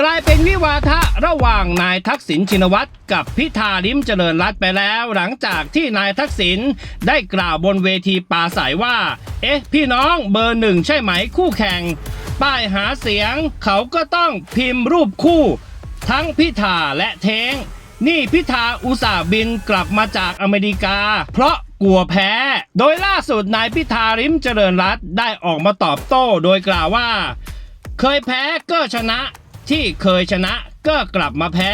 กลายเป็นวิวาทะระหว่างนายทักษิณชินวัตรกับพิธาลิมเจริญรัตไปแล้วหลังจากที่นายทักษิณได้กล่าวบนเวทีปาศัยว่า เอ๊ะ พี่น้องเบอร์หนึ่งใช่ไหมคู่แข่ง ป้ายหาเสียงเขาก็ต้องพิมพ์รูปคู่ ทั้งพิธาและเทง นี่พิธาอุตส่าห์บินกลับมาจากอเมริกา เพราะกลัวแพ้ โดยล่าสุดนายพิธาริมเจริญรัตได้ออกมาตอบโต้โดยกล่าวว่า เคยแพ้ก็ชนะ ที่เคยชนะก็กลับมาแพ้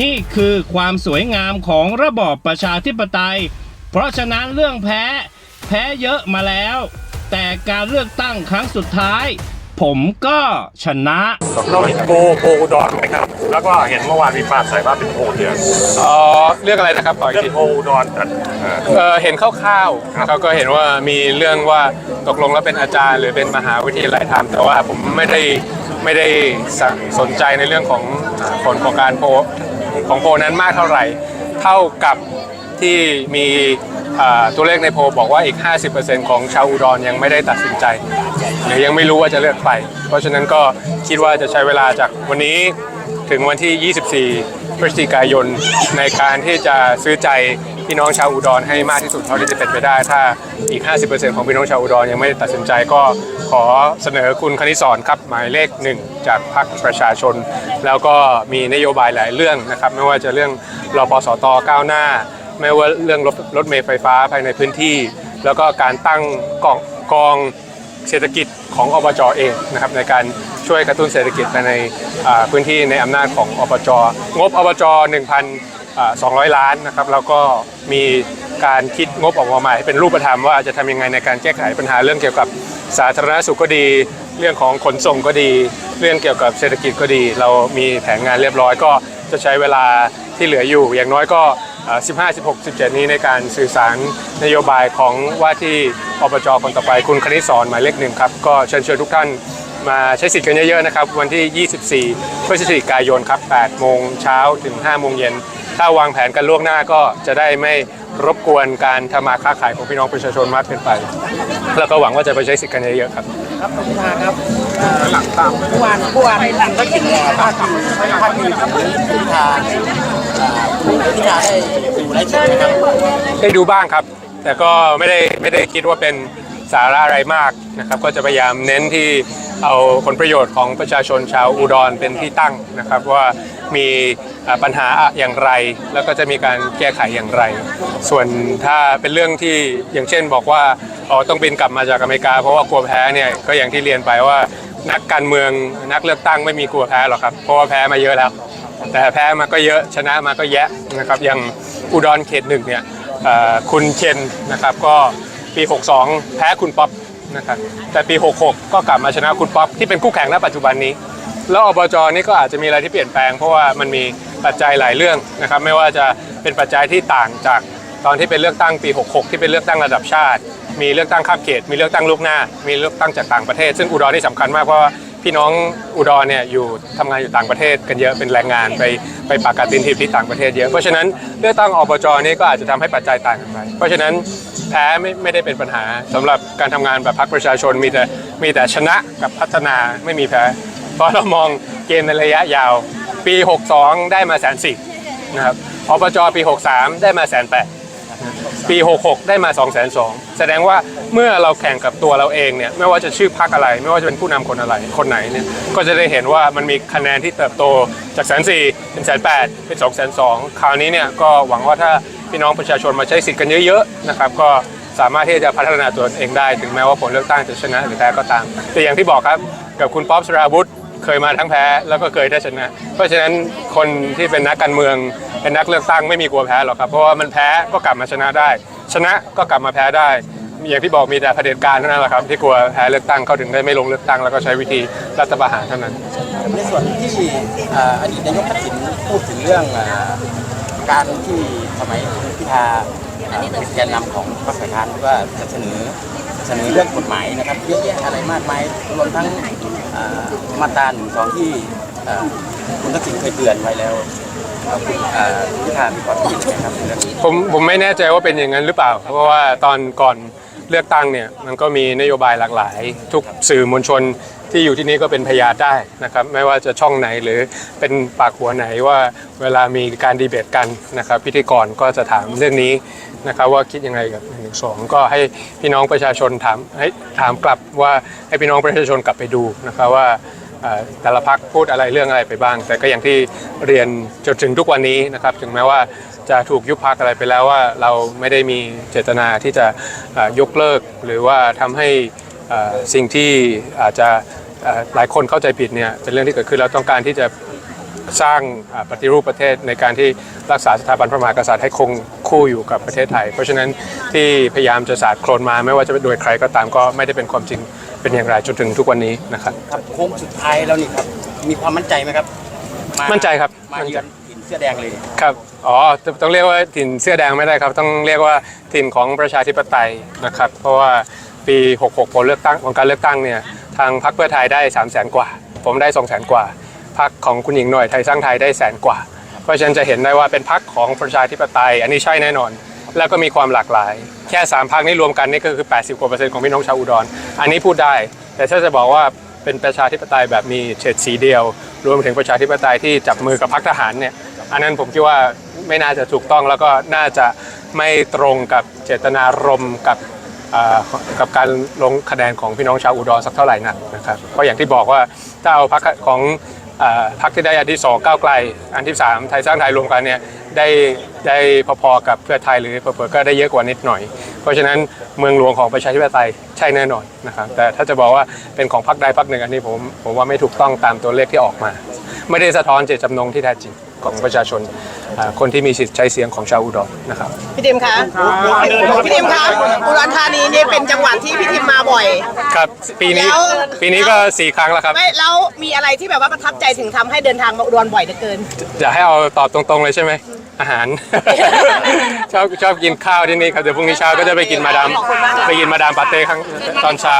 นี่คือความสวยงามของระบอบประชาธิปไตย เพราะฉะนั้นเรื่องแพ้ แพ้เยอะมาแล้ว แต่การเลือกตั้งครั้งสุดท้าย ผมก็ชนะเราเห็นโพโพอุดรไหมครับ แล้วก็เห็นเมื่อวานมีปราศัยว่าเป็นโพเดือนอ๋อเรื่องอะไรนะครับขออีกเรื่องทีโพอุดรแต่เอ่อเออเห็นคร่าวๆเขาก็เห็นว่ามีเรื่องว่าตกลงแล้วเป็นอาจารย์ หรือเป็นมหาวิทยาลัยทำแต่ว่าผมไม่ได้ไม่ได้สสนใจในเรื่องของผลของการโพลของโพลนั้นมากเท่าไหร่ เท่ากับ ที่มีตัวเลขในโพลบอกว่าอีก 50%ของชาวอุดรยังไม่ได้ตัดสินใจ หรือยังไม่รู้ว่าจะเลือกใครเพราะฉะนั้นก็คิดว่าจะใช้เวลาจากวันนี้ถึงวันที่ 24 พฤศจิกายน ในการที่จะซื้อใจพี่น้องชาวอุดรให้มากที่สุดเท่าที่จะเป็นไปได้ ถ้าอีก 50%ของพี่น้องชาวอุดรยังไม่ได้ตัดสินใจก็ขอเสนอคุณคณิสอนครับหมายเลขหนึ่งจากพรรคประชาชน แล้วก็มีนโยบายหลายเรื่องนะครับ ไม่ว่าจะเรื่องรปสตก้าวหน้า ไม่ว่าเรื่องรถรถเมล์ไฟฟ้าภายในพื้นที่ แล้วก็การตั้งกองกองเศรษฐกิจของอบจเองนะครับในการช่วยกระตุ้นเศรษฐกิจภายในพื้นที่ในอำนาจของอบจงบอบจ1,200 ล้านนะครับแล้วก็มีการคิดงบออกมาใหม่ให้เป็นรูปธรรมว่าจะทำยังไงในการแก้ไขปัญหาเรื่องเกี่ยวกับสาธารณสุขก็ดี เรื่องของขนส่งก็ดี เรื่องเกี่ยวกับเศรษฐกิจก็ดี เรามีแผนงานเรียบร้อยก็จะใช้เวลาที่เหลืออยู่ อย่างน้อยก็ 15 16 17 นี้ในการสื่อสารนโยบายของว่าที่อบจคนต่อไปคุณคณิศสอนหมายเลขหนึ่งครับ ก็เชิญชวนทุกท่านมาใช้สิทธิ์กันเยอะๆนะครับ วันที่ 24 พฤศจิกายนครับ 8 โมงเช้าถึง 5 โมงเย็น ถ้าวางแผนกันล่วงหน้าก็จะได้ไม่รบกวนการทำมาค้าขายของพี่น้องประชาชนมากเกินไป แล้วก็หวังว่าจะไปใช้สิทธิ์กันเยอะๆครับ ครับคุณาครับหลังตามเมื่อวานเมื่อวานหลังก็กินภาคที่ภาคที่ของคุณพิธาอ่าคุณพิธาได้ดูไลฟ์สดไหมครับได้ดูบ้างครับ แต่ก็ไม่ได้ไม่ได้คิดว่าเป็น สาระอะไรมากนะครับ ก็จะพยายามเน้นที่เอาผลประโยชน์ของประชาชนชาวอุดรเป็นที่ตั้งนะครับ ว่ามีปัญหาอย่างไร แล้วก็จะมีการแก้ไขอย่างไร ส่วนถ้าเป็นเรื่องที่อย่างเช่นบอกว่าอ๋อต้องบินกลับมาจากอเมริกา เพราะว่ากลัวแพ้เนี่ยก็อย่างที่เรียนไปว่านักการเมืองนักเลือกตั้งไม่มีกลัวแพ้หรอกครับเพราะว่าแพ้มาเยอะแล้ว แต่แพ้มาก็เยอะชนะมาก็แยะนะครับอย่างอุดรเขตหนึ่งเนี่ยคุณเชนนะครับก็ ปี 62 แพ้คุณป๊อปนะครับแต่ปี 66 ก็กลับมาชนะคุณป๊อปที่เป็นคู่แข่งณปัจจุบันนี้ แล้วอบจนี่ก็อาจจะมีอะไรที่เปลี่ยนแปลงเพราะว่ามันมีปัจจัยหลายเรื่องนะครับไม่ว่าจะเป็นปัจจัยที่ต่างจากตอนที่เป็นเลือกตั้งปี 66 ที่เป็นเลือกตั้งระดับชาติ มีเลือกตั้งข้ามเขต มีเลือกตั้งลูกหน้า มีเลือกตั้งจากต่างประเทศ ซึ่งอุดรนี่สำคัญมากเพราะว่า พี่น้องอุดรเนี่ยอยู่ทำงานอยู่ต่างประเทศกันเยอะเป็นแรงงานไปไปปากกาตินทีที่ต่างประเทศเยอะเพราะฉะนั้นเลือกตั้งอบจนี่ก็อาจจะทำให้ปัจจัยต่างกันไปเพราะฉะนั้นแพ้ไม่ไม่ได้เป็นปัญหาสำหรับการทำงานแบบพรรคประชาชนมีแต่มีแต่ชนะกับพัฒนาไม่มีแพ้เพราะเรามองเกมในระยะยาว ปี 62 ได้มาแสนสี่นะครับอบจปี 63 ได้มาแสนแปด ปี 66 ได้มา 2 2 0 0 0แสดงว่าเมื่อเราแข่งกับตัวเราเองเนี่ยไม่ว่าจะชื่อพักอะไร ไม่ว่าจะเป็นผู้นำคนอะไรคนไหนเนี่ยก็จะได้เห็นว่ามันมีคะแนนที่เติบโตจากแสนสี่เป็นแสนแปดเป็น2องแสนสองคราวนี้เนี่ยก็หวังว่าถ้าพี่น้องประชาชนมาใช้สิทธิ์กันเยอะๆนะครับก็สามารถที่จะพัฒนาตัวเองได้ ถึงแม้ว่าผลเลือกตั้งจะชนะหรือแพ้ก็ตาม แต่อย่างที่บอกครับกับคุณป๊อปสราวุธเคยมาทั้งแพ้แล้วก็เคยได้ชนะ เพราะฉะนั้นคนที่เป็นนักการเมือง เป็นนักเลือกตั้งไม่มีกลัวแพ้หรอกครับ เพราะว่ามันแพ้ก็กลับมาชนะได้ ชนะก็กลับมาแพ้ได้ อย่างที่บอกมีแต่เผด็จการเท่านั้นแหละครับที่กลัวแพ้เลือกตั้งเขาถึงได้ไม่ลงเลือกตั้งแล้วก็ใช้วิธีรัฐประหารเท่านั้น ในส่วนที่อ่าอดีตนายกทักษิณพูดถึงเรื่องอ่าการที่สมัยคุณพิธาอ่าเป็นแกนนำของพรรคฝ่ายค้านว่าจะเสนอเสนอเรื่องกฎหมายนะครับเยอะแยะอะไรมากมายรวมทั้งอ่ามาตราหนึ่งสองที่อ่าคุณทักษิณเคยเตือนไว้แล้ว อ่าพิธามีความคิดยังไงครับผมผมไม่แน่ใจว่าเป็นอย่างนั้นหรือเปล่า เพราะว่าตอนก่อนเลือกตั้งเนี่ยมันก็มีนโยบายหลากหลาย ทุกสื่อมวลชนที่อยู่ที่นี่ก็เป็นพยานได้นะครับไม่ว่าจะช่องไหนหรือเป็นปากหัวไหนว่าเวลามีการดีเบตกันนะครับพิธีกรก็จะถามเรื่องนี้นะครับว่าคิดยังไงกับหนึ่งสองก็ให้พี่น้องประชาชนถามให้ถามกลับว่าให้พี่น้องประชาชนกลับไปดูนะครับว่า แต่ละพักพูดอะไรเรื่องอะไรไปบ้าง แต่ก็อย่างที่เรียนจนถึงทุกวันนี้นะครับถึงแม้ว่าจะถูกยุบพักอะไรไปแล้วว่าเราไม่ได้มีเจตนาที่จะยกเลิก หรือว่าทำให้สิ่งที่อาจจะหลายคนเข้าใจผิดเนี่ยเป็นเรื่องที่เกิดขึ้นเราต้องการที่จะ สร้างอ่าปฏิรูปประเทศในการที่รักษาสถาบันพระมหากษัตริย์ให้คงคู่อยู่กับประเทศไทย เพราะฉะนั้นที่พยายามจะสาดโคลนมาไม่ว่าจะโดยใครก็ตามก็ไม่ได้เป็นความจริงเป็นอย่างไรจนถึงทุกวันนี้นะครับครับโค้งสุดท้ายแล้วนี่ครับมีความมั่นใจไหมครับามั่นใจครับมาเยือนถิ่นเสื้อแดงเลยครับอ๋อต้องเรียกว่าถิ่นเสื้อแดงไม่ได้ครับ ต้องเรียกว่าถิ่นของประชาธิปไตยนะครับ เพราะว่าปี 66ผลเลือกตั้งของการเลือกตั้งเนี่ยทางพรรคเพื่อไทยได้ 3 0 0แสนกว่า ผมได้ 2 0 0แสนกว่า พรรคของคุณหญิงหน่อยไทยสร้างไทยได้แสนกว่า เพราะฉะนั้นจะเห็นได้ว่าเป็นพรรคของประชาธิปไตย อันนี้ใช่แน่นอน แล้วก็มีความหลากหลาย แค่ 3พรรคนี้รวมกันนี่ก็คือ 80กว่าเปอร์เซ็นต์ของพี่น้องชาวอุดร อันนี้พูดได้ แต่ถ้าจะบอกว่าเป็นประชาธิปไตยแบบมีเฉดสีเดียว รวมถึงประชาธิปไตยที่จับมือกับพรรคทหารเนี่ยอันนั้นผมคิดว่าไม่น่าจะถูกต้องแล้วก็น่าจะไม่ตรงกับเจตนารมณ์กับกับการลงคะแนนของพี่น้องชาวอุดรสักเท่าไหร่นักนะครับ เพราะอย่างที่บอกว่าถ้าเอาพรรคของ พรรคที่ได้อันที่สองก้าวไกล อันที่สามไทยสร้างไทยรวมกันเนี่ยได้ได้พอๆกับเพื่อไทยหรือเผื่อก็ได้เยอะกว่านิดหน่อย เพราะฉะนั้นเมืองหลวงของประชาธิปไตยใช่แน่นอนนะครับแต่ถ้าจะบอกว่าเป็นของพรรคใดพรรคหนึ่งอันนี้ผมผมว่าไม่ถูกต้องตามตัวเลขที่ออกมา ไม่ได้สะท้อนเจตจำนงที่แท้จริง ของประชาชนอ่าคนที่มีสิทธิ์ใช้เสียงของชาวอุดรนะครับ พี่ทิมคะพี่ทิมคะอุดรธานีนี่เป็นจังหวัดที่พี่ทิมมาบ่อย ครับปีนี้แล้ว ปีนี้ก็สี่ครั้งแล้วครับ ไม่แล้วมีอะไรที่แบบว่าประทับใจถึงทำให้เดินทางมาอุดรบ่อยเหลือเกิน จะให้เอาตอบตรงๆเลยใช่ไหมอาหาร ชอบชอบกินข้าวที่นี่ครับเดี๋ยวพรุ่งนี้เช้าก็จะไปกินมาดามขอบคุณมากค่ะ ไปกินมาดามปาเต้ครั้งตอนเช้า